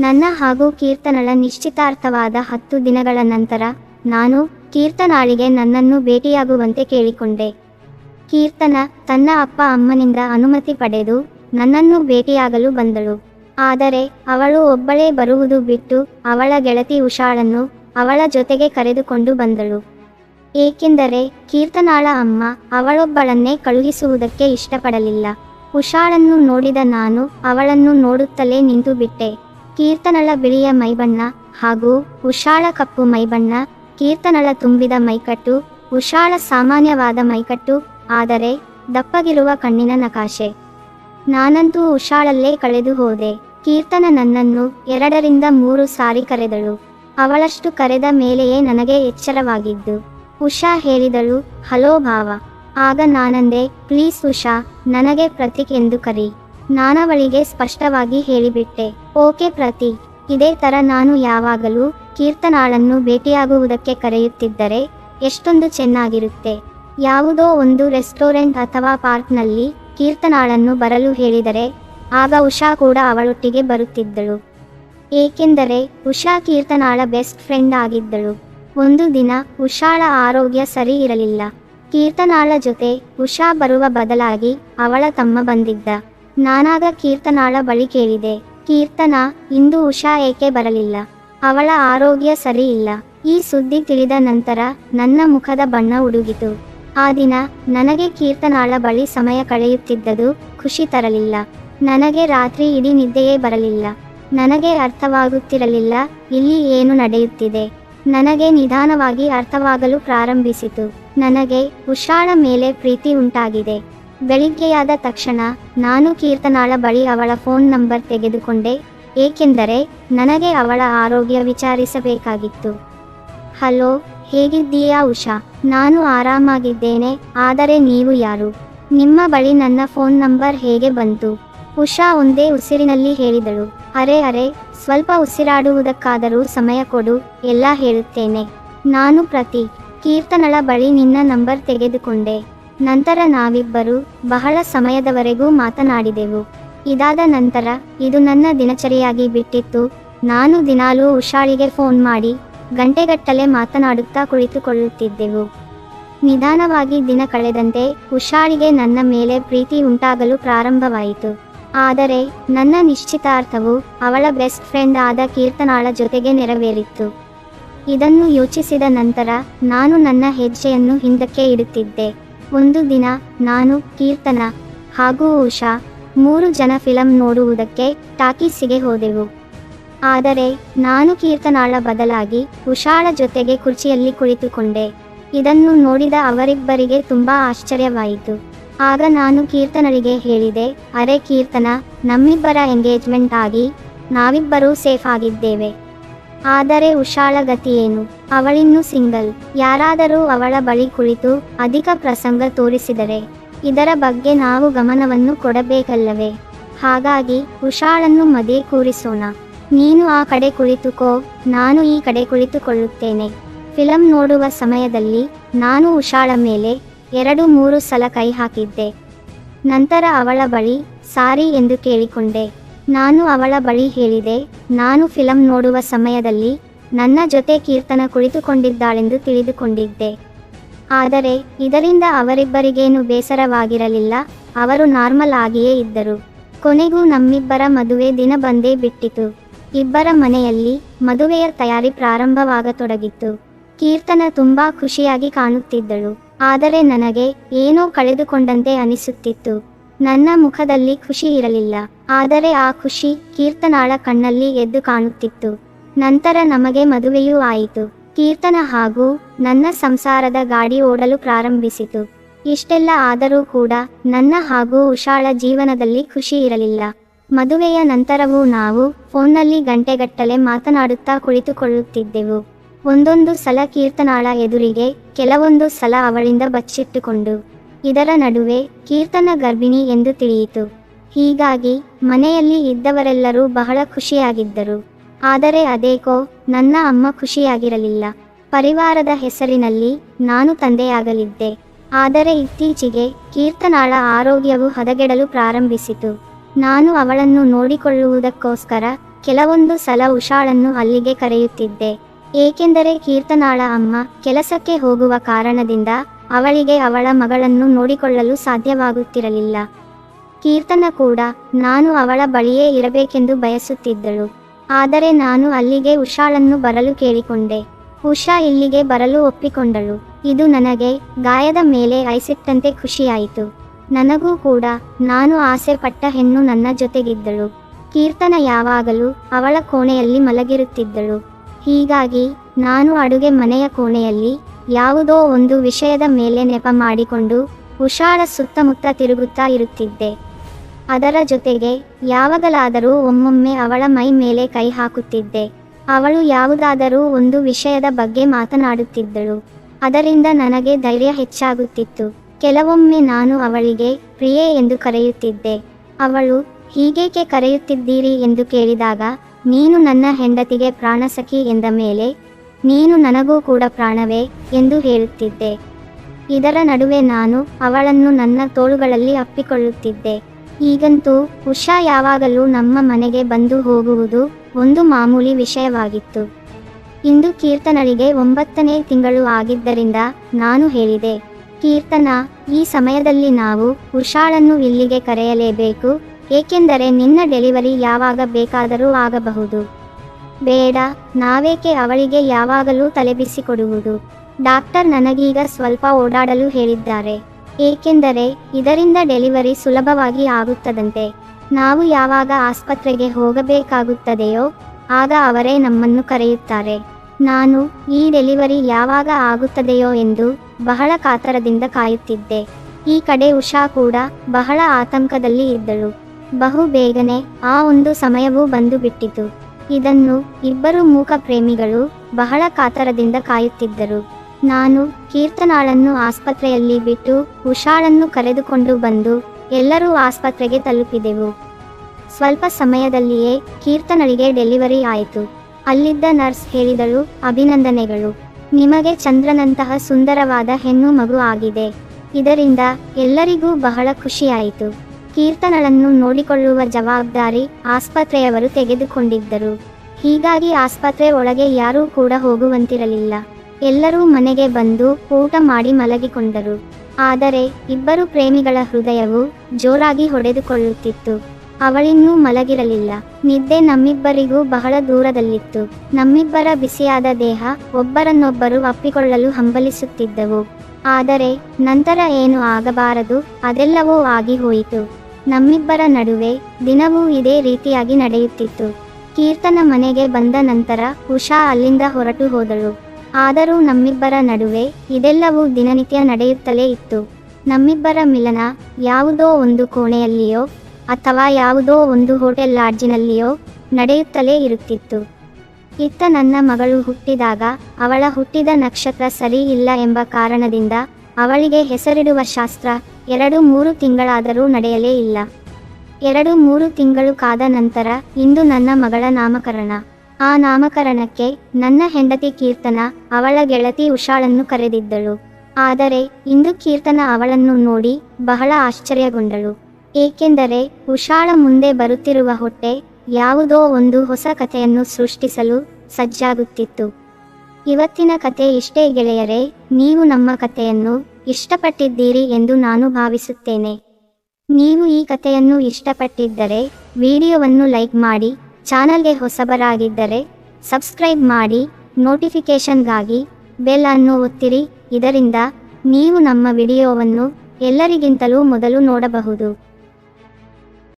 ನನ್ನ ಹಾಗೂ ಕೀರ್ತನಳ ನಿಶ್ಚಿತಾರ್ಥವಾದ ಹತ್ತು ದಿನಗಳ ನಂತರ, ನಾನು ಕೀರ್ತನಾಳಿಗೆ ನನ್ನನ್ನು ಭೇಟಿಯಾಗುವಂತೆ ಕೇಳಿಕೊಂಡೆ. ಕೀರ್ತನ ತನ್ನ ಅಪ್ಪ ಅಮ್ಮನಿಂದ ಅನುಮತಿ ಪಡೆದು ನನ್ನನ್ನು ಭೇಟಿಯಾಗಲು ಬಂದಳು. ಆದರೆ, ಅವಳು ಒಬ್ಬಳೇ ಬರುವುದು ಬಿಟ್ಟು ಅವಳ ಗೆಳತಿ ಉಷಾಳನ್ನು ಅವಳ ಜೊತೆಗೆ ಕರೆದುಕೊಂಡು ಬಂದಳು. ಏಕೆಂದರೆ, ಕೀರ್ತನಾಳ ಅಮ್ಮ ಅವಳೊಬ್ಬಳನ್ನೇ ಕಳುಹಿಸುವುದಕ್ಕೆ ಇಷ್ಟಪಡಲಿಲ್ಲ. ಉಷಾಳನ್ನು ನೋಡಿದ ನಾನು ಅವಳನ್ನು ನೋಡುತ್ತಲೇ ನಿಂತು ಬಿಟ್ಟೆ ಕೀರ್ತನಳ ಬಿಳಿಯ ಮೈಬಣ್ಣ ಹಾಗೂ ಉಷಾಳ ಕಪ್ಪು ಮೈಬಣ್ಣ, ಕೀರ್ತನಳ ತುಂಬಿದ ಮೈಕಟ್ಟು, ಉಷಾಳ ಸಾಮಾನ್ಯವಾದ ಮೈಕಟ್ಟು, ಆದರೆ ದಪ್ಪಗಿರುವ ಕಣ್ಣಿನ ನಕಾಶೆ. ನಾನಂತೂ ಉಷಾಳಲ್ಲೇ ಕಳೆದು ಹೋದೆ. ಕೀರ್ತನ ನನ್ನನ್ನು ಎರಡರಿಂದ ಮೂರು ಸಾರಿ ಕರೆದಳು. ಅವಳಷ್ಟು ಕರೆದ ಮೇಲೆಯೇ ನನಗೆ ಎಚ್ಚರವಾಗಿದ್ದು. ಉಷಾ ಹೇಳಿದಳು, ಹಲೋ ಭಾವ. ಆಗ ನಾನಂದೆ, ಪ್ಲೀಸ್ ಉಷಾ, ನನಗೆ ಪ್ರತೀಕ್ ಎಂದು ಕರಿ. ನಾನವಳಿಗೆ ಸ್ಪಷ್ಟವಾಗಿ ಹೇಳಿಬಿಟ್ಟೆ. ಓಕೆ ಪ್ರತೀಕ್ ಇದೇ ಥರ ನಾನು ಯಾವಾಗಲೂ ಕೀರ್ತನಾಳನ್ನು ಭೇಟಿಯಾಗುವುದಕ್ಕೆ ಕರೆಯುತ್ತಿದ್ದರೆ ಎಷ್ಟೊಂದು ಚೆನ್ನಾಗಿರುತ್ತೆ. ಯಾವುದೋ ಒಂದು ರೆಸ್ಟೋರೆಂಟ್ ಅಥವಾ ಪಾರ್ಕ್ನಲ್ಲಿ ಕೀರ್ತನಾಳನ್ನು ಬರಲು ಹೇಳಿದರೆ ಆಗ ಉಷಾ ಕೂಡ ಅವಳೊಟ್ಟಿಗೆ ಬರುತ್ತಿದ್ದಳು. ಏಕೆಂದರೆ ಉಷಾ ಕೀರ್ತನಾಳ ಬೆಸ್ಟ್ ಫ್ರೆಂಡ್ ಆಗಿದ್ದಳು. ಒಂದು ದಿನ ಉಷಾಳ ಆರೋಗ್ಯ ಸರಿ ಇರಲಿಲ್ಲ. ಕೀರ್ತನಾಳ ಜೊತೆ ಉಷಾ ಬರುವ ಬದಲಾಗಿ ಅವಳ ತಮ್ಮ ಬಂದಿದ್ದ. ನಾನಾಗ ಕೀರ್ತನಾಳ ಬಳಿ ಕೇಳಿದೆ. ಕೀರ್ತನ, ಇಂದು ಉಷಾ ಏಕೆ ಬರಲಿಲ್ಲ? ಅವಳ ಆರೋಗ್ಯ ಸರಿ ಇಲ್ಲ. ಈ ಸುದ್ದಿ ತಿಳಿದ ನಂತರ ನನ್ನ ಮುಖದ ಬಣ್ಣ ಉಡುಗಿತು. ಆ ದಿನ ನನಗೆ ಕೀರ್ತನಾಳ ಬಳಿ ಸಮಯ ಕಳೆಯುತ್ತಿದ್ದದು ಖುಷಿ ತರಲಿಲ್ಲ. ನನಗೆ ರಾತ್ರಿ ಇಡೀ ನಿದ್ದೆಯೇ ಬರಲಿಲ್ಲ. ನನಗೆ ಅರ್ಥವಾಗುತ್ತಿರಲಿಲ್ಲ ಇಲ್ಲಿ ಏನು ನಡೆಯುತ್ತಿದೆ. ನನಗೆ ನಿಧಾನವಾಗಿ ಅರ್ಥವಾಗಲು ಪ್ರಾರಂಭಿಸಿತು. ನನಗೆ ಉಷಾಳ ಮೇಲೆ ಪ್ರೀತಿ ಉಂಟಾಗಿದೆ. ಬೆಳಿಗ್ಗೆಯಾದ ತಕ್ಷಣ ನಾನು ಕೀರ್ತನಾಳ ಬಳಿ ಅವಳ ಫೋನ್ ನಂಬರ್ ತೆಗೆದುಕೊಂಡೆ, ಏಕೆಂದರೆ ನನಗೆ ಅವಳ ಆರೋಗ್ಯ ವಿಚಾರಿಸಬೇಕಾಗಿತ್ತು. ಹಲೋ, ಹೇಗಿದ್ದೀಯಾ ಉಷಾ? ನಾನು ಆರಾಮಾಗಿದ್ದೇನೆ, ಆದರೆ ನೀವು ಯಾರು? ನಿಮ್ಮ ಬಳಿ ನನ್ನ ಫೋನ್ ನಂಬರ್ ಹೇಗೆ ಬಂತು? ಉಷಾ ಒಂದೇ ಉಸಿರಿನಲ್ಲಿ ಹೇಳಿದಳು. ಅರೆ ಅರೆ, ಸ್ವಲ್ಪ ಉಸಿರಾಡುವುದಕ್ಕಾದರೂ ಸಮಯ ಕೊಡು, ಎಲ್ಲ ಹೇಳುತ್ತೇನೆ. ನಾನು ಪ್ರತಿ ಕೀರ್ತನಳ ಬಳಿ ನಿನ್ನ ನಂಬರ್ ತೆಗೆದುಕೊಂಡೆ. ನಂತರ ನಾವಿಬ್ಬರು ಬಹಳ ಸಮಯದವರೆಗೂ ಮಾತನಾಡಿದೆವು. ಇದಾದ ನಂತರ ಇದು ನನ್ನ ದಿನಚರಿಯಾಗಿ ಬಿಟ್ಟಿತ್ತು. ನಾನು ದಿನಾಲೂ ಉಷಾಳಿಗೆ ಫೋನ್ ಮಾಡಿ ಗಂಟೆಗಟ್ಟಲೆ ಮಾತನಾಡುತ್ತಾ ಕುಳಿತುಕೊಳ್ಳುತ್ತಿದ್ದೆವು. ನಿಧಾನವಾಗಿ ದಿನ ಕಳೆದಂತೆ ಉಷಾಳಿಗೆ ನನ್ನ ಮೇಲೆ ಪ್ರೀತಿ ಉಂಟಾಗಲು ಪ್ರಾರಂಭವಾಯಿತು. ಆದರೆ ನನ್ನ ನಿಶ್ಚಿತಾರ್ಥವು ಅವಳ ಬೆಸ್ಟ್ ಫ್ರೆಂಡ್ ಆದ ಕೀರ್ತನಾಳ ಜೊತೆಗೆ ನೆರವೇರಿತ್ತು. ಇದನ್ನು ಯೋಚಿಸಿದ ನಂತರ ನಾನು ನನ್ನ ಹೆಜ್ಜೆಯನ್ನು ಹಿಂದಕ್ಕೆ ಇಡುತ್ತಿದ್ದೆ. ಒಂದು ದಿನ ನಾನು, ಕೀರ್ತನ ಹಾಗೂ ಉಷಾ ಮೂರು ಜನ ಫಿಲಂ ನೋಡುವುದಕ್ಕೆ ಟಾಕೀಸಿಗೆ ಹೋದೆವು. ಆದರೆ, ನಾನು ಕೀರ್ತನಾಳ ಬದಲಾಗಿ ಉಷಾಳ ಜೊತೆಗೆ ಕುರ್ಚಿಯಲ್ಲಿ ಕುಳಿತುಕೊಂಡೆ. ಇದನ್ನು ನೋಡಿದ ಅವರಿಬ್ಬರಿಗೆ ತುಂಬಾ ಆಶ್ಚರ್ಯವಾಯಿತು. ಆಗ ನಾನು ಕೀರ್ತನಳಿಗೆ ಹೇಳಿದೆ, ಅರೆ ಕೀರ್ತನ, ನಮ್ಮಿಬ್ಬರ ಎಂಗೇಜ್ಮೆಂಟ್ ಆಗಿ ನಾವಿಬ್ಬರೂ ಸೇಫ್ ಆಗಿದ್ದೇವೆ. ಆದರೆ ಉಷಾಳ ಗತಿಯೇನು ಅವಳಿನ್ನೂ ಸಿಂಗಲ್. ಯಾರಾದರೂ ಅವಳ ಬಳಿ ಕುಳಿತು ಅಧಿಕ ಪ್ರಸಂಗ ತೋರಿಸಿದರೆ ಇದರ ಬಗ್ಗೆ ನಾವು ಗಮನವನ್ನು ಕೊಡಬೇಕಲ್ಲವೇ? ಹಾಗಾಗಿ ಉಷಾಳನ್ನು ಮದೆ ಕೂರಿಸೋಣ. ನೀನು ಆ ಕಡೆ ಕುಳಿತುಕೋ, ನಾನು ಈ ಕಡೆ ಕುಳಿತುಕೊಳ್ಳುತ್ತೇನೆ. ಫಿಲಂ ನೋಡುವ ಸಮಯದಲ್ಲಿ ನಾನು ಉಷಾಳ ಮೇಲೆ ಎರಡು ಮೂರು ಸಲ ಕೈ ಹಾಕಿದ್ದೆ. ನಂತರ ಅವಳ ಬಳಿ, ಸಾರಿ ಎಂದು ಕೇಳಿಕೊಂಡೆ. ನಾನು ಅವಳ ಬಳಿ ಹೇಳಿದೆ, ನಾನು ಫಿಲಂ ನೋಡುವ ಸಮಯದಲ್ಲಿ ನನ್ನ ಜೊತೆ ಕೀರ್ತನ ಕುಳಿತುಕೊಂಡಿದ್ದಾಳೆಂದು ತಿಳಿದುಕೊಂಡಿದ್ದೆ. ಆದರೆ, ಇದರಿಂದ ಅವರಿಬ್ಬರಿಗೇನು ಬೇಸರವಾಗಿರಲಿಲ್ಲ. ಅವರು ನಾರ್ಮಲ್ ಆಗಿಯೇ ಇದ್ದರು. ಕೊನೆಗೂ ನಮ್ಮಿಬ್ಬರ ಮದುವೆ ದಿನ ಬಂದೇ ಬಿಟ್ಟಿತು. ಇಬ್ಬರ ಮನೆಯಲ್ಲಿ ಮದುವೆಯ ತಯಾರಿ ಪ್ರಾರಂಭವಾಗತೊಡಗಿತ್ತು. ಕೀರ್ತನ ತುಂಬಾ ಖುಷಿಯಾಗಿ ಕಾಣುತ್ತಿದ್ದಳು. ಆದರೆ ನನಗೆ ಏನೋ ಕಳೆದುಕೊಂಡಂತೆ ಅನಿಸುತ್ತಿತ್ತು. ನನ್ನ ಮುಖದಲ್ಲಿ ಖುಷಿ ಇರಲಿಲ್ಲ. ಆದರೆ ಆ ಖುಷಿ ಕೀರ್ತನಾಳ ಕಣ್ಣಲ್ಲಿ ಎದ್ದು ಕಾಣುತ್ತಿತ್ತು. ನಂತರ ನಮಗೆ ಮದುವೆಯೂ ಆಯಿತು. ಕೀರ್ತನ ಹಾಗೂ ನನ್ನ ಸಂಸಾರದ ಗಾಡಿ ಓಡಲು ಪ್ರಾರಂಭಿಸಿತು. ಇಷ್ಟೆಲ್ಲ ಆದರೂ ಕೂಡ ನನ್ನ ಹಾಗೂ ಉಷಾಳ ಜೀವನದಲ್ಲಿ ಖುಷಿ ಇರಲಿಲ್ಲ. ಮದುವೆಯ ನಂತರವೂ ನಾವು ಫೋನ್ನಲ್ಲಿ ಗಂಟೆಗಟ್ಟಲೆ ಮಾತನಾಡುತ್ತಾ ಕುಳಿತುಕೊಳ್ಳುತ್ತಿದ್ದೆವು. ಒಂದೊಂದು ಸಲ ಕೀರ್ತನಾಳ ಎದುರಿಗೆ ಕೆಲವೊಂದು ಸಲ ಅವಳಿಂದ ಬಚ್ಚಿಟ್ಟುಕೊಂಡು, ಇದರ ನಡುವೆ ಕೀರ್ತನ ಗರ್ಭಿಣಿ ಎಂದು ತಿಳಿಯಿತು. ಹೀಗಾಗಿ ಮನೆಯಲ್ಲಿ ಇದ್ದವರೆಲ್ಲರೂ ಬಹಳ ಖುಷಿಯಾಗಿದ್ದರು. ಆದರೆ ಅದೇಕೋ, ನನ್ನ ಅಮ್ಮ ಖುಷಿಯಾಗಿರಲಿಲ್ಲ. ಪರಿವಾರದ ಹೆಸರಿನಲ್ಲಿ ನಾನು ತಂದೆಯಾಗಲಿದ್ದೆ. ಆದರೆ ಇತ್ತೀಚೆಗೆ ಕೀರ್ತನಾಳ ಆರೋಗ್ಯವು ಹದಗೆಡಲು ಪ್ರಾರಂಭಿಸಿತು. ನಾನು ಅವಳನ್ನು ನೋಡಿಕೊಳ್ಳುವುದಕ್ಕೋಸ್ಕರ ಕೆಲವೊಂದು ಸಲ ಉಷಾಳನ್ನು ಅಲ್ಲಿಗೆ ಕರೆಯುತ್ತಿದ್ದೆ. ಏಕೆಂದರೆ ಕೀರ್ತನಾಳ ಅಮ್ಮ ಕೆಲಸಕ್ಕೆ ಹೋಗುವ ಕಾರಣದಿಂದ ಅವಳಿಗೆ ಅವಳ ಮಗಳನ್ನು ನೋಡಿಕೊಳ್ಳಲು ಸಾಧ್ಯವಾಗುತ್ತಿರಲಿಲ್ಲ. ಕೀರ್ತನ ಕೂಡ ನಾನು ಅವಳ ಬಳಿಯೇ ಇರಬೇಕೆಂದು ಬಯಸುತ್ತಿದ್ದಳು. ಆದರೆ ನಾನು ಅಲ್ಲಿಗೆ ಉಷಾಳನ್ನು ಬರಲು ಕೇಳಿಕೊಂಡೆ. ಉಷಾ ಇಲ್ಲಿಗೆ ಬರಲು ಒಪ್ಪಿಕೊಂಡಳು. ಇದು ನನಗೆ ಗಾಯದ ಮೇಲೆ ಐಸಿಟ್ಟಂತೆ ಖುಷಿಯಾಯಿತು. ನನಗೂ ಕೂಡ ನಾನು ಆಸೆ ಪಟ್ಟ ಹೆಣ್ಣು ನನ್ನ ಜೊತೆಗಿದ್ದಳು. ಕೀರ್ತನ ಯಾವಾಗಲೂ ಅವಳ ಕೋಣೆಯಲ್ಲಿ ಮಲಗಿರುತ್ತಿದ್ದಳು. ಹೀಗಾಗಿ ನಾನು ಅಡುಗೆ ಮನೆಯ ಕೋಣೆಯಲ್ಲಿ ಯಾವುದೋ ಒಂದು ವಿಷಯದ ಮೇಲೆ ನೆಪ ಮಾಡಿಕೊಂಡು ಉಷಾಳ ಸುತ್ತಮುತ್ತ ತಿರುಗುತ್ತಾ ಇರುತ್ತಿದ್ದೆ. ಅದರ ಜೊತೆಗೆ ಯಾವಾಗಲಾದರೂ ಒಮ್ಮೊಮ್ಮೆ ಅವಳ ಮೈ ಮೇಲೆ ಕೈ ಹಾಕುತ್ತಿದ್ದೆ. ಅವಳು ಯಾವುದಾದರೂ ಒಂದು ವಿಷಯದ ಬಗ್ಗೆ ಮಾತನಾಡುತ್ತಿದ್ದಳು. ಅದರಿಂದ ನನಗೆ ಧೈರ್ಯ ಹೆಚ್ಚಾಗುತ್ತಿತ್ತು. ಕೆಲವೊಮ್ಮೆ ನಾನು ಅವಳಿಗೆ, ಪ್ರಿಯೆ ಎಂದು ಕರೆಯುತ್ತಿದ್ದೆ. ಅವಳು, ಹೀಗೇಕೆ ಕರೆಯುತ್ತಿದ್ದೀರಿ? ಎಂದು ಕೇಳಿದಾಗ, ನೀನು ನನ್ನ ಹೆಂಡತಿಗೆ ಪ್ರಾಣಸಖಿ ಎಂದ ಮೇಲೆ, ನೀನು ನನಗೂ ಕೂಡ ಪ್ರಾಣವೇ? ಎಂದು ಹೇಳುತ್ತಿದ್ದೆ. ಇದರ ನಡುವೆ ನಾನು ಅವಳನ್ನು ನನ್ನ ತೋಳುಗಳಲ್ಲಿ ಅಪ್ಪಿಕೊಳ್ಳುತ್ತಿದ್ದೆ. ಈಗಂತೂ ಉಷಾ ಯಾವಾಗಲೂ ನಮ್ಮ ಮನೆಗೆ ಬಂದು ಹೋಗುವುದು ಒಂದು ಮಾಮೂಲಿ ವಿಷಯವಾಗಿತ್ತು. ಇಂದು ಕೀರ್ತನಳಿಗೆ ಒಂಬತ್ತನೇ ತಿಂಗಳು ಆಗಿದ್ದರಿಂದ ನಾನು ಹೇಳಿದೆ, ಕೀರ್ತನ, ಈ ಸಮಯದಲ್ಲಿ ನಾವು ಉಷಾಳನ್ನು ಇಲ್ಲಿಗೆ ಕರೆಯಲೇಬೇಕು, ಏಕೆಂದರೆ ನಿನ್ನ ಡೆಲಿವರಿ ಯಾವಾಗ ಬೇಕಾದರೂ ಆಗಬಹುದು. ಬೇಡ, ನಾವೇಕೆ ಅವಳಿಗೆ ಯಾವಾಗಲೂ ತಲೆಬಿಸಿಕೊಡುವುದು. ಡಾಕ್ಟರ್ ನನಗೀಗ ಸ್ವಲ್ಪ ಓಡಾಡಲು ಹೇಳಿದ್ದಾರೆ. ಏಕೆಂದರೆ ಇದರಿಂದ ಡೆಲಿವರಿ ಸುಲಭವಾಗಿ ಆಗುತ್ತದಂತೆ. ನಾವು ಯಾವಾಗ ಆಸ್ಪತ್ರೆಗೆ ಹೋಗಬೇಕಾಗುತ್ತದೆಯೋ, ಆಗ ಅವರೇ ನಮ್ಮನ್ನು ಕರೆಯುತ್ತಾರೆ. ನಾನು ಈ ಡೆಲಿವರಿ ಯಾವಾಗ ಆಗುತ್ತದೆಯೋ ಎಂದು ಬಹಳ ಕಾತರದಿಂದ ಕಾಯುತ್ತಿದ್ದೆ. ಈ ಕಡೆ ಉಷಾ ಕೂಡ ಬಹಳ ಆತಂಕದಲ್ಲಿ ಇದ್ದಳು. ಬಹು ಬೇಗನೆ ಆ ಒಂದು ಸಮಯವೂ ಬಂದು ಬಿಟ್ಟಿತು ಇದನ್ನು ಇಬ್ಬರು ಮೂಕ ಪ್ರೇಮಿಗಳು ಬಹಳ ಕಾತರದಿಂದ ಕಾಯುತ್ತಿದ್ದರು. ನಾನು ಕೀರ್ತನಾಳನ್ನು ಆಸ್ಪತ್ರೆಯಲ್ಲಿ ಬಿಟ್ಟು ಉಷಾಳನ್ನು ಕರೆದುಕೊಂಡು ಬಂದು ಎಲ್ಲರೂ ಆಸ್ಪತ್ರೆಗೆ ತಲುಪಿದೆವು. ಸ್ವಲ್ಪ ಸಮಯದಲ್ಲಿಯೇ ಕೀರ್ತನಳಿಗೆ ಡೆಲಿವರಿ ಆಯಿತು. ಅಲ್ಲಿದ್ದ ನರ್ಸ್ ಹೇಳಿದಳು, ಅಭಿನಂದನೆಗಳು. ನಿಮಗೆ ಚಂದ್ರನಂತಹ ಸುಂದರವಾದ ಹೆಣ್ಣು ಮಗು ಆಗಿದೆ. ಇದರಿಂದ ಎಲ್ಲರಿಗೂ ಬಹಳ ಖುಷಿಯಾಯಿತು. ಕೀರ್ತನಳನ್ನು ನೋಡಿಕೊಳ್ಳುವ ಜವಾಬ್ದಾರಿ ಆಸ್ಪತ್ರೆಯವರು ತೆಗೆದುಕೊಂಡಿದ್ದರು. ಹೀಗಾಗಿ ಆಸ್ಪತ್ರೆ ಒಳಗೆ ಯಾರೂ ಕೂಡ ಹೋಗುವಂತಿರಲಿಲ್ಲ. ಎಲ್ಲರೂ ಮನೆಗೆ ಬಂದು ಊಟ ಮಾಡಿ ಮಲಗಿಕೊಂಡರು. ಆದರೆ ಇಬ್ಬರು ಪ್ರೇಮಿಗಳ ಹೃದಯವು ಜೋರಾಗಿ ಹೊಡೆದುಕೊಳ್ಳುತ್ತಿತ್ತು. ಅವಳಿನ್ನೂ ಮಲಗಿರಲಿಲ್ಲ. ನಿದ್ದೆ ನಮ್ಮಿಬ್ಬರಿಗೂ ಬಹಳ ದೂರದಲ್ಲಿತ್ತು. ನಮ್ಮಿಬ್ಬರ ಬಿಸಿಯಾದ ದೇಹ ಒಬ್ಬರನ್ನೊಬ್ಬರು ಅಪ್ಪಿಕೊಳ್ಳಲು ಹಂಬಲಿಸುತ್ತಿದ್ದವು. ಆದರೆ ನಂತರ ಏನು ಆಗಬಾರದು, ಅದೆಲ್ಲವೂ ಆಗಿ ಹೋಯಿತು ನಮ್ಮಿಬ್ಬರ ನಡುವೆ ದಿನವೂ ಇದೇ ರೀತಿಯಾಗಿ ನಡೆಯುತ್ತಿತ್ತು. ಕೀರ್ತನ ಮನೆಗೆ ಬಂದ ನಂತರ ಉಷಾ ಅಲ್ಲಿಂದ ಹೊರಟು ಹೋದಳು. ಆದರೂ ನಮ್ಮಿಬ್ಬರ ನಡುವೆ ಇದೆಲ್ಲವೂ ದಿನನಿತ್ಯ ನಡೆಯುತ್ತಲೇ ಇತ್ತು. ನಮ್ಮಿಬ್ಬರ ಮಿಲನ ಯಾವುದೋ ಒಂದು ಕೋಣೆಯಲ್ಲಿಯೋ ಅಥವಾ ಯಾವುದೋ ಒಂದು ಹೋಟೆಲ್ ಲಾಡ್ಜಿನಲ್ಲಿಯೋ ನಡೆಯುತ್ತಲೇ ಇರುತ್ತಿತ್ತು. ಇತ್ತ ನನ್ನ ಮಗಳು ಹುಟ್ಟಿದಾಗ ಅವಳ ಹುಟ್ಟಿದ ನಕ್ಷತ್ರ ಸರಿ ಇಲ್ಲ ಎಂಬ ಕಾರಣದಿಂದ ಅವಳಿಗೆ ಹೆಸರಿಡುವ ಶಾಸ್ತ್ರ ಎರಡು ಮೂರು ತಿಂಗಳಾದರೂ ನಡೆಯಲೇ ಇಲ್ಲ. ಎರಡು ಮೂರು ತಿಂಗಳು ಕಾದ ನಂತರ ಇಂದು ನನ್ನ ಮಗಳ ನಾಮಕರಣ. ಆ ನಾಮಕರಣಕ್ಕೆ ನನ್ನ ಹೆಂಡತಿ ಕೀರ್ತನ ಅವಳ ಗೆಳತಿ ಉಷಾಳನ್ನು ಕರೆದಿದ್ದಳು. ಆದರೆ ಇಂದು ಕೀರ್ತನ ಅವಳನ್ನು ನೋಡಿ ಬಹಳ ಆಶ್ಚರ್ಯಗೊಂಡಳು. ಏಕೆಂದರೆ ಉಷಾಳ ಮುಂದೆ ಬರುತ್ತಿರುವ ಹೊಟ್ಟೆ ಯಾವುದೋ ಒಂದು ಹೊಸ ಕಥೆಯನ್ನು ಸೃಷ್ಟಿಸಲು ಸಜ್ಜಾಗುತ್ತಿತ್ತು. ಇವತ್ತಿನ ಕತೆ ಇಷ್ಟೇ ಗೆಳೆಯರೆ, ನೀವು ನಮ್ಮ ಕಥೆಯನ್ನು ಇಷ್ಟಪಟ್ಟಿದ್ದೀರಿ ಎಂದು ನಾನು ಭಾವಿಸುತ್ತೇನೆ. ನೀವು ಈ ಕಥೆಯನ್ನು ಇಷ್ಟಪಟ್ಟಿದ್ದರೆ ವಿಡಿಯೋವನ್ನು ಲೈಕ್ ಮಾಡಿ ಚಾನಲ್ಗೆ ಹೊಸಬರಾಗಿದ್ದರೆ ಸಬ್ಸ್ಕ್ರೈಬ್ ಮಾಡಿ ನೋಟಿಫಿಕೇಷನ್ಗಾಗಿ ಬೆಲ್ ಅನ್ನು ಒತ್ತಿರಿ. ಇದರಿಂದ ನೀವು ನಮ್ಮ ವಿಡಿಯೋವನ್ನು ಎಲ್ಲರಿಗಿಂತಲೂ ಮೊದಲು ನೋಡಬಹುದು.